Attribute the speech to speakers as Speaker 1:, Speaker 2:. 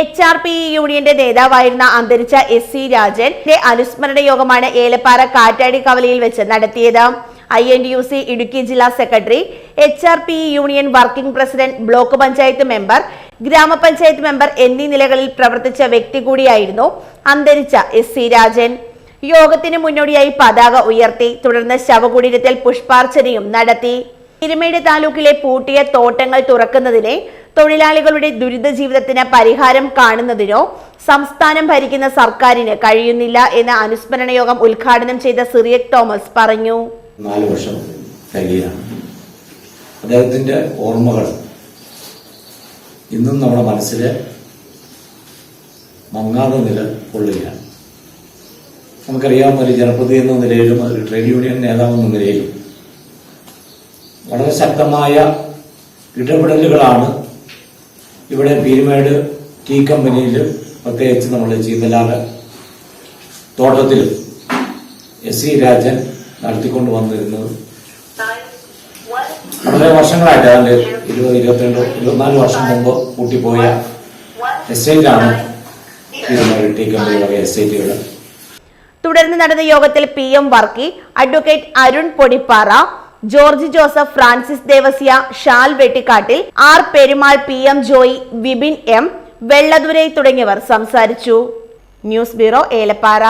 Speaker 1: H R P യൂണിയന്റെ നേതാവായിരുന്ന അന്തരിച്ച എസ് സി രാജന്റെ അനുസ്മരണ യോഗമാണ് ഏലപ്പാറ കാറ്റാടി കവലയിൽ വെച്ച് നടത്തിയത്. I N U C Idukki ജില്ലാ secretary H R P union working president block panchayat member ഗ്രാമപഞ്ചായത്ത് മെമ്പർ എന്നീ നിലകളിൽ പ്രവർത്തിച്ച വ്യക്തി കൂടിയായിരുന്നു അന്തരിച്ച എസ് സി രാജൻ. യോഗത്തിന് മുന്നോടിയായി പതാക ഉയർത്തി തുടർന്ന് ശവകുടീരത്തിൽ പുഷ്പാർച്ചനയും നടത്തി. തിരുമേട് താലൂക്കിലെ പൂട്ടിയ തോട്ടങ്ങൾ തുറക്കുന്നതിനെ തൊഴിലാളികളുടെ ദുരിത ജീവിതത്തിന് പരിഹാരം കാണുന്നതിനോ സംസ്ഥാനം ഭരിക്കുന്ന സർക്കാരിന് കഴിയുന്നില്ല എന്ന് അനുസ്മരണ യോഗം ഉദ്ഘാടനം ചെയ്ത സിറിയക് തോമസ് പറഞ്ഞു.
Speaker 2: നാല് വർഷം അദ്ദേഹത്തിന്റെ ഓർമ്മകൾ ഇന്നും നമ്മുടെ മനസ്സിൽ മങ്ങാതെ നില കൊള്ളില്ല നമുക്കറിയാം ഒരു ജനപ്രതി എന്ന നിലയിലും ഒരു ട്രേഡ് യൂണിയൻ നേതാവ് എന്ന നിലയിലും വളരെ ശക്തമായ ഇടപെടലുകളാണ് ഇവിടെ പീരുമേട് ടീ കമ്പനിയിൽ പ്രത്യേകിച്ച് നമ്മൾ ചീന്തലാട് തോട്ടത്തിലും എസ് സി രാജൻ നടത്തിക്കൊണ്ട് വന്നിരുന്നത്. വളരെ വർഷങ്ങളായിട്ട് അതിന്റെ ഇരുപത് ഇരുപത്തിരണ്ട് ഇരുപത്തിനാല് വർഷം മുമ്പ് കൂട്ടിപ്പോയ എസ്റ്റേറ്റാണ് പീരുമേട് ടീ കമ്പനി വക എസ്റ്റേറ്റുകൾ
Speaker 1: തുടർന്ന് നടന്ന യോഗത്തിൽ P M Varkey advocate Arun Podippara George Joseph Francis Devasya Shal Vettikattil R Perumal P M Joy Vipin M Vellathurai തുടങ്ങിയവർ സംസാരിച്ചു. News bureau Elappara.